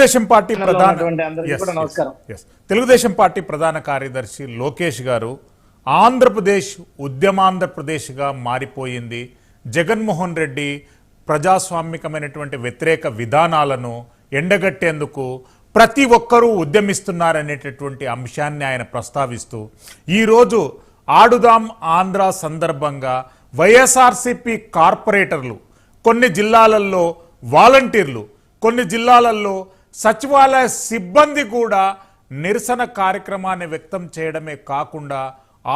Telugu Desam party ప్రధాన. Telugu Desam party ప్రధాన కార్యదర్శి లోకేష్ గారు ఆంధ్రప్రదేశ్ ఉద్యమాంధ్రప్రదేశ్గా మారిపోయింది జగన్మోహన్ రెడ్డి ప్రజాస్వామికమైనటువంటి వ్యతిరేక విధానాలను ఎండగట్టేందుకు ప్రతి ఒక్కరూ ఉద్యమిస్తున్నారనేటటువంటి అంశాన్ని ఆయన ప్రస్తావిస్తూ ఈరోజు ఆడుదాం ఆంధ్ర సందర్భంగా వైఎస్ఆర్సిపి కార్పొరేటర్లు కొన్ని జిల్లాలలో వాలంటీర్లు కొన్ని జిల్లాలలో సచివాలయ సిబ్బంది కూడా నిరసన కార్యక్రమాన్ని వ్యక్తం చేయడమే కాకుండా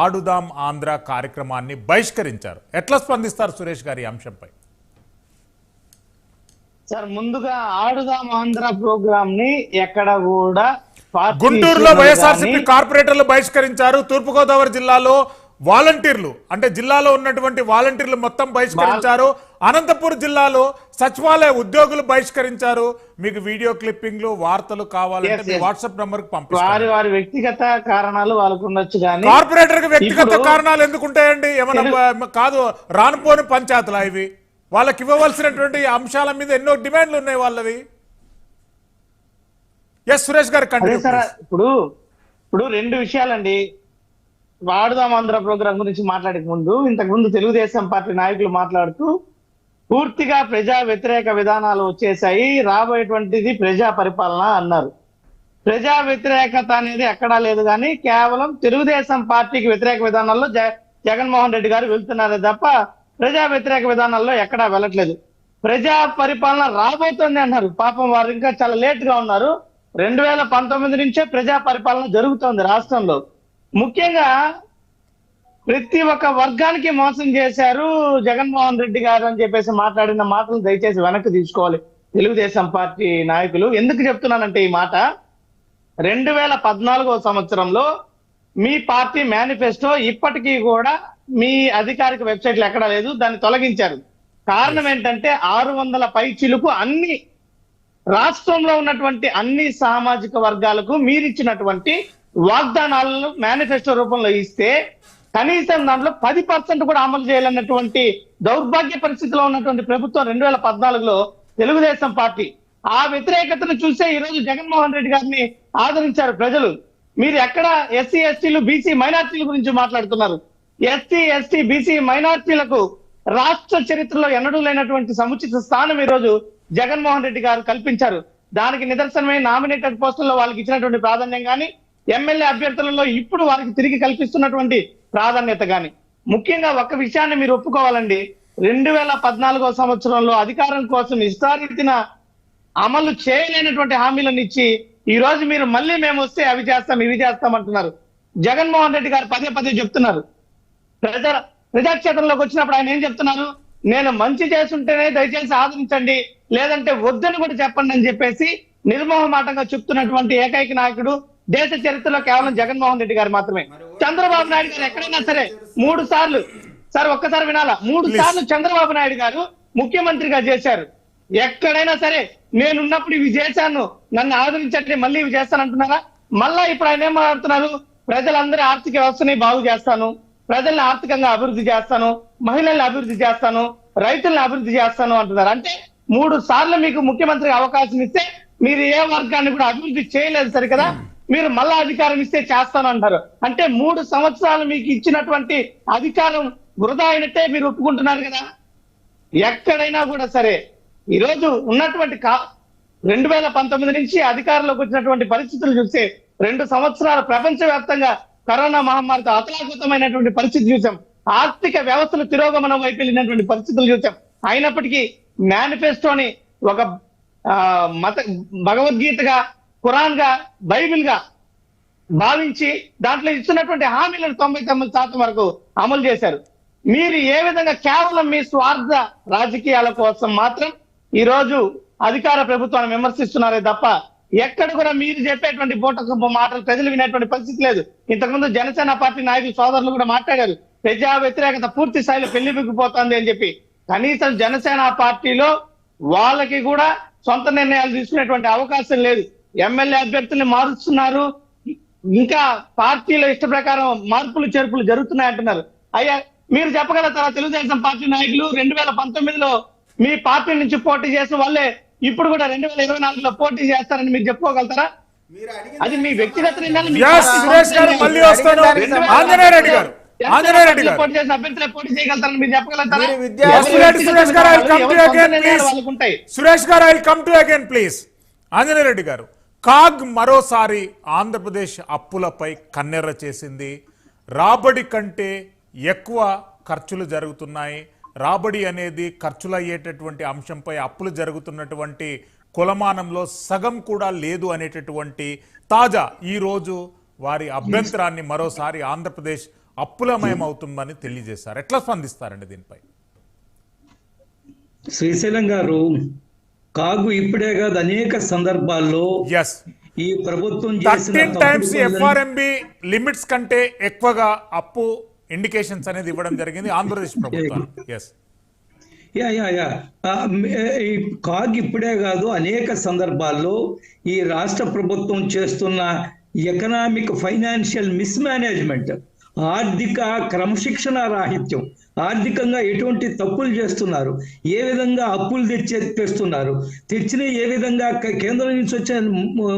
ఆడుదాం ఆంధ్ర కార్యక్రమాన్ని బహిష్కరించారు. ఎట్లా స్పందిస్తారు సురేష్ గారి అంశంపై? సార్ ముందుగా ఆడుదాం ఆంధ్ర ప్రోగ్రామ్ని ఎక్కడ కూడా గుంటూరులో వైఎస్ఆర్సీపీ కార్పొరేటర్లు బహిష్కరించారు. తూర్పుగోదావరి జిల్లాలో వాలంటీర్లు అంటే జిల్లాలో ఉన్నటువంటి వాలంటీర్లు మొత్తం బహిష్కరించారు. అనంతపురం జిల్లాలో సచివాలయ ఉద్యోగులు బహిష్కరించారు. మీకు వీడియో క్లిప్పింగ్లు వార్తలు కావాలంటే మీ. వాట్సాప్ నంబర్కి వారి పంపిస్తారు వారి వ్యక్తిగత కారణాలు వాళ్ళకు ఉండొచ్చు కానీ కార్పొరేటర్కి వ్యక్తిగత కారణాలు ఎందుకు ఉంటాయండి ఏమన్నా కాదు రానుపోని పంచాయతీలా ఇవి వాళ్ళకి ఇవ్వవలసినటువంటి అంశాల మీద ఎన్నో డిమాండ్లు ఉన్నాయి వాళ్ళవి. ఎస్ సురేష్ గారు ఇప్పుడు ఇప్పుడు రెండు విషయాలండి. వాడుదాం ఆంధ్ర ప్రోగ్రాం గురించి మాట్లాడే ముందు ఇంతకు ముందు తెలుగుదేశం పార్టీ నాయకులు మాట్లాడుతూ పూర్తిగా ప్రజా వ్యతిరేక విధానాలు వచ్చేసాయి రాబోయేటువంటిది ప్రజా పరిపాలన అన్నారు. ప్రజా వ్యతిరేకత అనేది ఎక్కడా లేదు కానీ కేవలం తెలుగుదేశం పార్టీకి వ్యతిరేక విధానాల్లో జగన్మోహన్ రెడ్డి గారు వెళ్తున్నారే తప్ప ప్రజా వ్యతిరేక విధానాల్లో ఎక్కడా వెళ్ళట్లేదు. ప్రజా పరిపాలన రాబోతోంది అన్నారు. పాపం వారు ఇంకా చాలా లేట్గా ఉన్నారు. రెండు వేల పంతొమ్మిది నుంచే ప్రజా పరిపాలన జరుగుతోంది రాష్ట్రంలో. ముఖ్యంగా ప్రతి ఒక్క వర్గానికి మోసం చేశారు జగన్మోహన్ రెడ్డి గారు అని చెప్పేసి మాట్లాడిన మాటలు దయచేసి వెనక్కి తీసుకోవాలి. తెలుగుదేశం పార్టీ నాయకులు ఎందుకు చెప్తున్నానంటే ఈ మాట? రెండు వేల పద్నాలుగో సంవత్సరంలో మీ పార్టీ మేనిఫెస్టో ఇప్పటికీ కూడా మీ అధికారిక వెబ్సైట్లు ఎక్కడా లేదు దాన్ని తొలగించారు. కారణం ఏంటంటే ఆరు వందల పై చిలుకు అన్ని రాష్ట్రంలో ఉన్నటువంటి అన్ని సామాజిక వర్గాలకు మీరిచ్చినటువంటి వాగ్దానాలను మేనిఫెస్టో రూపంలో ఇస్తే కనీసం దాంట్లో పది పర్సెంట్ కూడా అమలు చేయాలన్నటువంటి దౌర్భాగ్య పరిస్థితిలో ఉన్నటువంటి ప్రభుత్వం రెండు వేల పద్నాలుగులో తెలుగుదేశం పార్టీ ఆ వ్యతిరేకతను చూసే ఈ రోజు జగన్మోహన్ రెడ్డి గారిని ఆదరించారు ప్రజలు. మీరు ఎక్కడ ఎస్సీ ఎస్టీలు బీసీ మైనార్టీల గురించి మాట్లాడుతున్నారు? ఎస్సీ ఎస్టీ బీసీ మైనార్టీలకు రాష్ట్ర చరిత్రలో ఎన్నడూ లేనటువంటి సముచిత స్థానం ఈ రోజు జగన్మోహన్ రెడ్డి గారు కల్పించారు. దానికి నిదర్శనమే నామినేటెడ్ పోస్టుల్లో వాళ్ళకి ఇచ్చినటువంటి ప్రాధాన్యం కానీ ఎమ్మెల్యే అభ్యర్థులలో ఇప్పుడు వారికి తిరిగి కల్పిస్తున్నటువంటి ప్రాధాన్యత కానీ ముఖ్యంగా ఒక విషయాన్ని మీరు ఒప్పుకోవాలండి. రెండు వేల పద్నాలుగో సంవత్సరంలో అధికారం కోసం ఇష్టారీతిన అమలు చేయలేనటువంటి హామీలను ఇచ్చి ఈ రోజు మీరు మళ్ళీ మేము వస్తే అవి చేస్తాం ఇవి చేస్తాం అంటున్నారు. జగన్మోహన్ రెడ్డి గారు పదే పదే చెప్తున్నారు. ప్రజా ప్రజాక్షేత్రంలోకి వచ్చినప్పుడు ఆయన ఏం చెప్తున్నారు? నేను మంచి చేస్తుంటేనే దయచేసి ఆదరించండి లేదంటే వద్దని కూడా చెప్పండి అని చెప్పేసి నిర్మోహమాటంగా చెప్తున్నటువంటి ఏకైక నాయకుడు దేశ చరిత్రలో కేవలం జగన్మోహన్ రెడ్డి గారు మాత్రమే. చంద్రబాబు నాయుడు గారు ఎక్కడైనా సరే మూడు సార్లు సార్ ఒక్కసారి వినాలా? మూడు. సార్లు చంద్రబాబు నాయుడు గారు ముఖ్యమంత్రిగా చేశారు. ఎక్కడైనా సరే నేనున్నప్పుడు ఇవి చేశాను నన్ను ఆదరించండి మళ్ళీ ఇవి చేస్తానంటున్నారా? మళ్ళా ఇప్పుడు ఆయన ఏం మాట్లాడుతున్నారు? ప్రజలందరి ఆర్థిక వ్యవస్థని బాగు చేస్తాను ప్రజల్ని ఆర్థికంగా అభివృద్ధి చేస్తాను మహిళల్ని అభివృద్ధి చేస్తాను రైతుల్ని అభివృద్ధి చేస్తాను అంటున్నారు. అంటే మూడు సార్లు మీకు ముఖ్యమంత్రి అవకాశం ఇస్తే మీరు ఏ వర్గాన్ని కూడా అభివృద్ధి చేయలేదు సరికదా? మీరు మళ్ళా అధికారం ఇస్తే చేస్తాను అంటారు అంటే మూడు సంవత్సరాలు మీకు ఇచ్చినటువంటి అధికారం వృధా అయినట్టే మీరు ఒప్పుకుంటున్నారు కదా? ఎక్కడైనా కూడా సరే. ఈరోజు ఉన్నటువంటి కా రెండు వేల పంతొమ్మిది నుంచి అధికారంలోకి వచ్చినటువంటి పరిస్థితులు చూస్తే రెండు సంవత్సరాలు ప్రపంచవ్యాప్తంగా కరోనా మహమ్మారితో అతలాకుతమైనటువంటి పరిస్థితి చూసాం. ఆర్థిక వ్యవస్థలు తిరోగమనం వైపు వెళ్ళినటువంటి పరిస్థితులు చూసాం. అయినప్పటికీ మేనిఫెస్టోని ఒక మత భగవద్గీతగా ఖురాన్గా బైబిల్గా భావించి దాంట్లో ఇస్తున్నటువంటి హామీలను తొంభై తొమ్మిది శాతం వరకు అమలు చేశారు. మీరు ఏ విధంగా కేవలం మీ స్వార్థ రాజకీయాల కోసం మాత్రం ఈ రోజు అధికార ప్రభుత్వాన్ని విమర్శిస్తున్నారే తప్ప ఎక్కడ కూడా మీరు చెప్పేటువంటి బూటకపు మాటలు ప్రజలు వినేటువంటి పరిస్థితి లేదు. ఇంతకుముందు జనసేన పార్టీ నాయకులు సోదరులు కూడా మాట్లాడారు. ప్రజా వ్యతిరేకత పూర్తి స్థాయిలో పెళ్ళిబిగిపోతుంది అని చెప్పి. కనీసం జనసేన పార్టీలో వాళ్ళకి కూడా సొంత నిర్ణయాలు తీసుకునేటువంటి అవకాశం లేదు. ఎమ్మెల్యే అభ్యర్థుల్ని మారుస్తున్నారు. ఇంకా పార్టీలో ఇష్ట ప్రకారం మార్పులు చేర్పులు జరుగుతున్నాయి అంటున్నారు అయ్యా మీరు చెప్పగలుగుతారా తెలుగుదేశం పార్టీ నాయకులు? రెండు వేల పంతొమ్మిదిలో మీ పార్టీ నుంచి పోటీ చేసిన వాళ్ళే ఇప్పుడు కూడా రెండు వేల ఇరవై నాలుగులో పోటీ చేస్తారని మీరు చెప్పుకోగలుగుతారా? అది మీ వ్యక్తిగత ఆంజనేయ రెడ్డి గారు ఆంజనేయ రెడ్డి గారు. పోటీ చేసిన అభ్యర్థులే పోటీ చేయగలుగుతారని మీరు చెప్పగలుగుతారా? సురేష్ గారు I come to again please Anjaneya Reddy గారు. కాగ్ మరోసారి ఆంధ్రప్రదేశ్ అప్పులపై కన్నెర్ర చేసింది. రాబడి కంటే ఎక్కువ ఖర్చులు జరుగుతున్నాయి. రాబడి అనేది ఖర్చులయ్యేటటువంటి అంశంపై అప్పులు జరుగుతున్నటువంటి కులమానంలో సగం కూడా లేదు అనేటటువంటి తాజా ఈరోజు వారి అభ్యంతరాన్ని మరోసారి ఆంధ్రప్రదేశ్ అప్పులమయం అవుతుందని తెలియజేశారు. ఎట్లా స్పందిస్తారండి దీనిపై? శ్రీశైలం గారు కాగు ఇప్పుడే కాదు అనేక సందర్భాల్లో ఎస్ ఈ ప్రభుత్వం థర్టీన్ టైమ్స్ ఎఫ్ఆర్ఎంబి లిమిట్స్ కంటే ఎక్కువగా అప్పు ఇండికేషన్స్ అనేది ఇవ్వడం జరిగింది ఆంధ్రప్రదేశ్ ప్రభుత్వం ఎస్ యా యా యా ఈ కాగ్ ఇప్పుడే కాదు అనేక సందర్భాల్లో ఈ రాష్ట్ర ప్రభుత్వం చేస్తున్న ఎకనామిక్ ఫైనాన్షియల్ మిస్ మేనేజ్మెంట్ ఆర్థిక క్రమశిక్షణ రాహిత్యం ఆర్థికంగా ఎటువంటి తప్పులు చేస్తున్నారు? ఏ విధంగా అప్పులు తెచ్చే తెస్తున్నారు? తెచ్చిన ఏ విధంగా కేంద్రం నుంచి వచ్చిన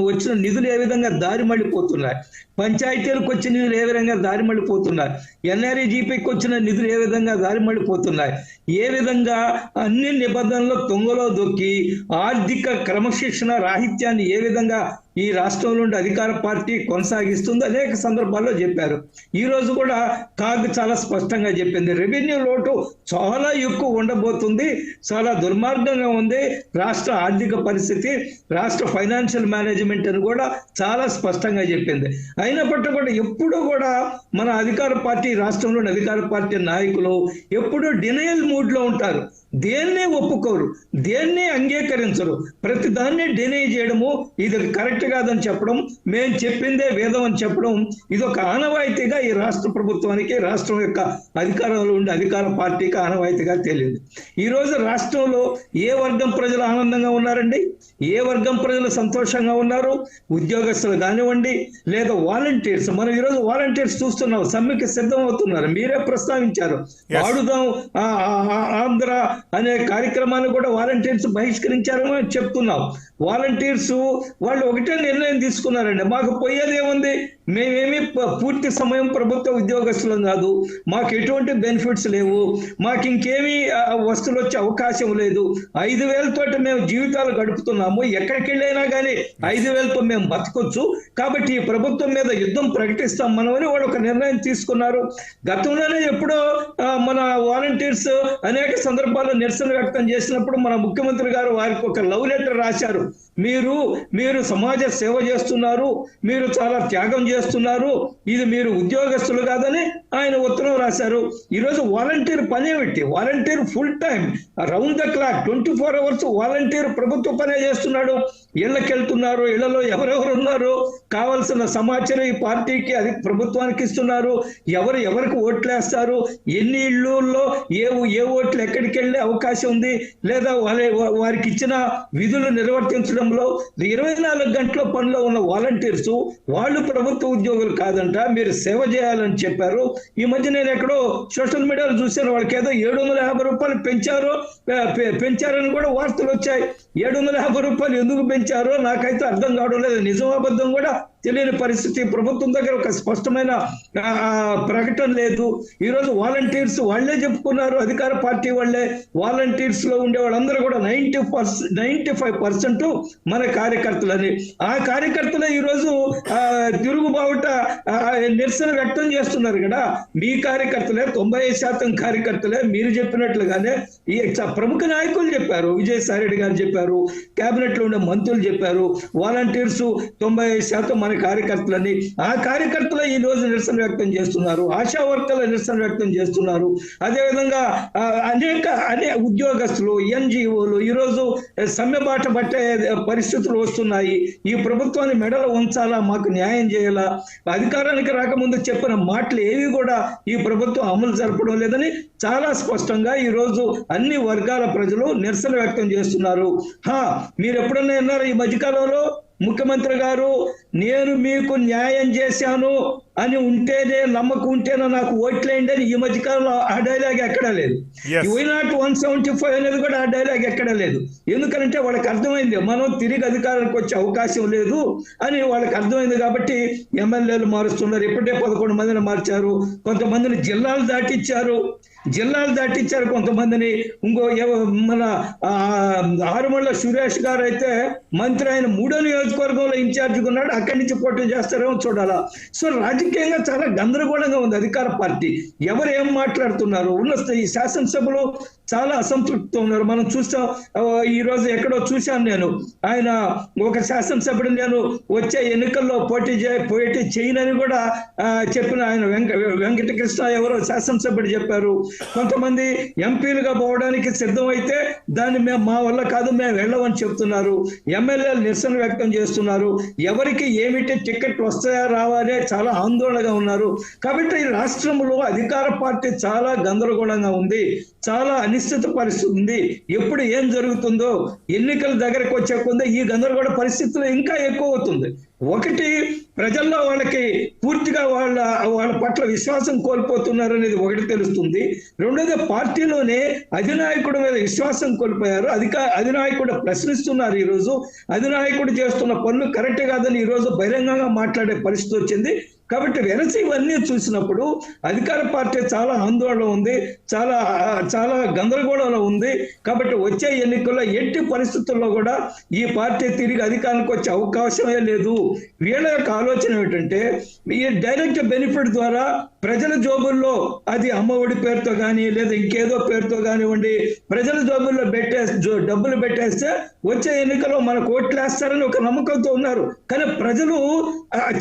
వచ్చిన నిధులు ఏ విధంగా దారి మళ్ళిపోతున్నాయి? పంచాయతీలకు వచ్చిన నిధులు ఏ విధంగా దారి మళ్ళిపోతున్నాయి? ఎన్ఆర్ఏజీపీకి వచ్చిన నిధులు ఏ విధంగా దారి మళ్ళిపోతున్నాయి? ఏ విధంగా అన్ని నిబంధనలు తొంగలో దొక్కి ఆర్థిక క్రమశిక్షణ రాహిత్యాన్ని ఏ విధంగా ఈ రాష్ట్రంలో ఉండే అధికార పార్టీ కొనసాగిస్తుంది. అనేక సందర్భాల్లో చెప్పారు. ఈ రోజు కూడా కాగ్ చాలా స్పష్టంగా చెప్పింది. రెవెన్యూ లోటు చాలా ఎక్కువ ఉండబోతుంది. చాలా దుర్మార్గంగా ఉంది. రాష్ట్ర ఆర్థిక పరిస్థితి రాష్ట్ర ఫైనాన్షియల్ మేనేజ్మెంట్ అని కూడా చాలా స్పష్టంగా చెప్పింది. అయినప్పటికీ కూడా ఎప్పుడూ కూడా మన అధికార పార్టీ రాష్ట్రంలోని అధికార పార్టీ నాయకులు ఎప్పుడూ డినయల్ మూడ్లో ఉంటారు. దేన్నే ఒప్పుకోరు దేన్నే అంగీకరించరు. ప్రతి దాన్ని డినై చేయడము ఇది కరెక్ట్ కాదని చెప్పడం మేము చెప్పిందే వేదం అని చెప్పడం ఇది ఒక ఆనవాయితీగా ఈ రాష్ట్ర ప్రభుత్వానికి రాష్ట్రం యొక్క అధికారంలో ఉండే అధికార పార్టీకి ఆనవాయితీగా తెలియదు. ఈ రోజు రాష్ట్రంలో ఏ వర్గం ప్రజలు ఆనందంగా ఉన్నారండి? ఏ వర్గం ప్రజలు సంతోషంగా ఉన్నారు? ఉద్యోగస్తులు కానివ్వండి లేదా వాలంటీర్స్. మనం ఈరోజు వాలంటీర్స్ చూస్తున్నాం సమ్మెకి సిద్ధం అవుతున్నారు మీరే ప్రస్తావించారు. వాడుదాం ఆంధ్ర అనే కార్యక్రమాన్ని కూడా వాలంటీర్స్ బహిష్కరించారని చెప్తున్నాం. వాలంటీర్స్ వాళ్ళు ఒకటే నిర్ణయం తీసుకున్నారండి. మాకు పోయేది ఏముంది? మేమేమి పూర్తి సమయం ప్రభుత్వ ఉద్యోగస్తులం కాదు. మాకు ఎటువంటి బెనిఫిట్స్ లేవు. మాకు ఇంకేమీ వస్తువులు వచ్చే అవకాశం లేదు. ఐదు వేలతోటి మేము జీవితాలు గడుపుతున్నాము. ఎక్కడికి వెళ్ళైనా కానీ ఐదు వేలతో మేము బతకొచ్చు. కాబట్టి ఈ ప్రభుత్వం మీద యుద్ధం ప్రకటిస్తాం మనమని వాళ్ళు ఒక నిర్ణయం తీసుకున్నారు. గతంలోనే ఎప్పుడో మన వాలంటీర్స్ అనేక సందర్భాల్లో నిరసన వ్యక్తం చేసినప్పుడు మన ముఖ్యమంత్రి గారు వారికి ఒక లవ్ లెటర్ రాశారు. మీరు మీరు సమాజ సేవ చేస్తున్నారు మీరు చాలా త్యాగం చేస్తున్నారు ఇది మీరు ఉద్యోగస్తులు కాదని ఆయన ఉత్తరం రాశారు. ఈరోజు వాలంటీర్ పనే పెట్టి volunteer full time round the clock twenty four hours volunteer ప్రభుత్వ పనే చేస్తున్నాడు. ఇళ్ళకి వెళ్తున్నారు ఇళ్ళలో ఎవరెవరు ఉన్నారు? కావాల్సిన సమాచారం ఈ పార్టీకి అది ప్రభుత్వానికి ఇస్తున్నారు. ఎవరు ఎవరికి ఓట్లు వేస్తారు ఎన్ని ఇళ్ళల్లో ఏ ఏ ఓట్లు ఎక్కడికి వెళ్ళే అవకాశం ఉంది లేదా వారి వారికి ఇచ్చిన విధులు నిర్వర్తించడంలో ఇరవై నాలుగు గంటల పనిలో ఉన్న వాలంటీర్స్ వాళ్ళు ప్రభుత్వ ఉద్యోగులు కాదంట మీరు సేవ చేయాలని చెప్పారు. ఈ మధ్య నేను ఎక్కడో సోషల్ మీడియాలో చూశాను వాళ్ళకి ఏదో ఏడు వందల యాభై రూపాయలు పెంచారు పెంచారని కూడా వార్తలు వచ్చాయి. ఏడు వందల యాభై రూపాయలు ఎందుకు పెంచారో నాకైతే అర్థం కావడం లేదు. నిజం అబద్ధం కూడా తెలియని పరిస్థితి. ప్రభుత్వం దగ్గర ఒక స్పష్టమైన ప్రకటన లేదు. ఈ రోజు వాలంటీర్స్ వాళ్ళే చెప్పుకున్నారు. అధికార పార్టీ వాళ్ళే వాలంటీర్స్లో ఉండే వాళ్ళందరూ కూడా ninety percent ninety five percent మన కార్యకర్తలని. ఆ కార్యకర్తలే ఈ రోజు ఆ, తిరుగుబావుట నిరసన వ్యక్తం చేస్తున్నారు కదా. మీ కార్యకర్తలే తొంభై శాతం కార్యకర్తలే మీరు చెప్పినట్లుగానే ఈ ప్రముఖ నాయకులు చెప్పారు. విజయసాయి రెడ్డి గారు చెప్పారు. కేబినెట్లో ఉండే మంత్రులు చెప్పారు. వాలంటీర్స్ తొంభై శాతం మన కార్యకర్తలని ఆ కార్యకర్తలు ఈ రోజు నిరసన వ్యక్తం చేస్తున్నారు ఆశా వర్కర్ల నిరసన వ్యక్తం చేస్తున్నారు. అదేవిధంగా అనేక అనే ఉద్యోగస్తులు ఎన్జిఓలు ఈ రోజు సమ్మె బాట పట్టే పరిస్థితులు వస్తున్నాయి. ఈ ప్రభుత్వాన్ని మెడలో ఉంచాలా మాకు న్యాయం చేయాలా? అధికారానికి రాకముందు చెప్పిన మాటలు ఏవి కూడా ఈ ప్రభుత్వం అమలు జరపడం లేదని చాలా స్పష్టంగా ఈ రోజు అన్ని వర్గాల ప్రజలు నిరసన వ్యక్తం చేస్తున్నారు. హా మీరు ఎప్పుడన్నా విన్నారు ఈ మధ్యకాలంలో? ముఖ్యమంత్రి గారు నేను మీకు న్యాయం చేశాను. అని ఉంటేనే నమ్మకం ఉంటేనే నాకు ఓట్లేయండి అని ఈ మధ్య కాలంలో ఆ డైలాగ్ ఎక్కడా లేదు. Why not one seventy five అనేది కూడా ఆ డైలాగ్ ఎక్కడా లేదు. ఎందుకంటే వాళ్ళకి అర్థమైంది మనం తిరిగి అధికారానికి వచ్చే అవకాశం లేదు అని వాళ్ళకి అర్థమైంది కాబట్టి ఎమ్మెల్యేలు మారుస్తున్నారు. ఇప్పటికే పదకొండు మందిని మార్చారు కొంతమందిని జిల్లాలు దాటిచ్చారు జిల్లాలు దాటిచ్చారు కొంతమందిని. ఇంకో మన ఆరుమల్ల సురేష్ గారు అయితే మంత్రి ఆయన మూడో నియోజకవర్గంలో ఇన్ఛార్జిగా ఉన్నాడు. అక్కడి నుంచి పోటీ చేస్తారేమో చూడాలా. సో రాజకీయంగా చాలా గందరగోళంగా ఉంది అధికార పార్టీ. ఎవరు ఏం మాట్లాడుతున్నారు? ఉన్న ఈ శాసనసభలో చాలా అసంతృప్తితో ఉన్నారు. మనం చూస్తాం ఈ రోజు ఎక్కడో చూశాను నేను. ఆయన ఒక శాసనసభ్యుడు నేను వచ్చే ఎన్నికల్లో పోటీ చే పోటీ చేయనని కూడా చెప్పిన ఆయన వెంక వెంకటకృష్ణ ఎవరో శాసనసభ్యుడు చెప్పారు. కొంతమంది ఎంపీలుగా పోవడానికి సిద్ధమైతే దాన్ని మేము మా వల్ల కాదు మేము వెళ్ళమని చెప్తున్నారు. ఎమ్మెల్యేలు నిరసన వ్యక్తం చేస్తున్నారు. ఎవరికి ఏమిటి టికెట్ వస్తాయా రావా అనే చాలా ఆందోళనగా ఉన్నారు. కాబట్టి ఈ రాష్ట్రంలో అధికార పార్టీ చాలా గందరగోళంగా ఉంది. చాలా అనిశ్చిత పరిస్థితి ఉంది ఎప్పుడు ఏం జరుగుతుందో ఎన్నికల దగ్గరకు వచ్చే కొంత ఈ గందరగోళ పరిస్థితులు ఇంకా ఎక్కువ అవుతుంది. ఒకటి ప్రజల్లో వాళ్ళకి పూర్తిగా వాళ్ళ వాళ్ళ పట్ల విశ్వాసం కోల్పోతున్నారు అనేది ఒకటి తెలుస్తుంది. రెండోది పార్టీలోనే అధినాయకుడి మీద విశ్వాసం కోల్పోయారు. అధిక అధినాయకుడు ప్రశ్నిస్తున్నారు ఈ రోజు అధినాయకుడు చేస్తున్న పనులు కరెక్ట్ కాదని ఈ రోజు బహిరంగంగా మాట్లాడే పరిస్థితి వచ్చింది. కాబట్టి వెరసి ఇవన్నీ చూసినప్పుడు అధికార పార్టీ చాలా ఆందోళన ఉంది చాలా చాలా గందరగోళంలో ఉంది. కాబట్టి వచ్చే ఎన్నికల్లో ఎట్టి పరిస్థితుల్లో కూడా ఈ పార్టీ తిరిగి అధికారానికి వచ్చే అవకాశమే లేదు. వీళ్ళ యొక్క ఆలోచన ఏమిటంటే ఈ డైరెక్ట్ బెనిఫిట్ ద్వారా ప్రజల జోబుల్లో అది అమ్మఒడి పేరుతో కానీ లేదా ఇంకేదో పేరుతో కానివ్వండి ప్రజల జోబుల్లో పెట్టే డబ్బులు పెట్టేస్తే వచ్చే ఎన్నికల్లో కోట్లు ఓట్లేస్తారని ఒక నమ్మకంతో ఉన్నారు. కానీ ప్రజలు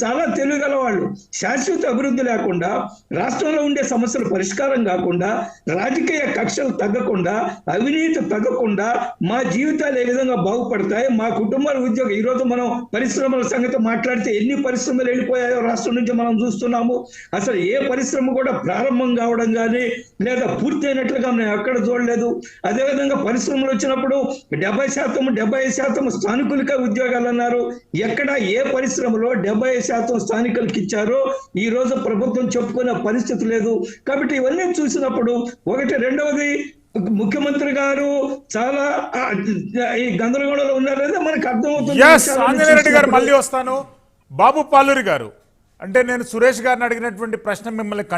చాలా తెలివిగల వాళ్ళు శాశ్వత అభివృద్ధి లేకుండా రాష్ట్రంలో ఉండే సమస్యల పరిష్కారం కాకుండా రాజకీయ కక్షలు తగ్గకుండా అవినీతి తగ్గకుండా మా జీవితాలు ఏ విధంగా బాగుపడతాయి మా కుటుంబాల ఉద్యోగం ఈ రోజు మనం పరిశ్రమల సంగతి మాట్లాడితే ఎన్ని పరిశ్రమలు వెళ్ళిపోయాయో రాష్ట్రం నుంచి మనం చూస్తున్నాము. అసలు ఏ పరిశ్రమ కూడా ప్రారంభం కావడం కానీ లేదా పూర్తయినట్లుగా మేము ఎక్కడ చూడలేదు. అదేవిధంగా పరిశ్రమలు వచ్చినప్పుడు డెబ్బై శాతం డెబ్బై శాతం స్థానికులకే ఉద్యోగాలు అన్నారు. ఎక్కడ ఏ పరిశ్రమలో డెబ్బై శాతం స్థానికులకి ఇచ్చారో ఈ రోజు ప్రభుత్వం చెప్పుకునే పరిస్థితి లేదు. కాబట్టి ఇవన్నీ చూసినప్పుడు ఒకటి రెండవది ముఖ్యమంత్రి గారు చాలా ఈ గందరగోళంలో ఉన్నారనేది మనకు అర్థమవుతుంది. గారు. మళ్ళీ వస్తాను. బాబు పాలూరి గారు. అంటే నేను సురేష్ గారిని అడిగినటువంటి ప్రశ్న మిమ్మల్ని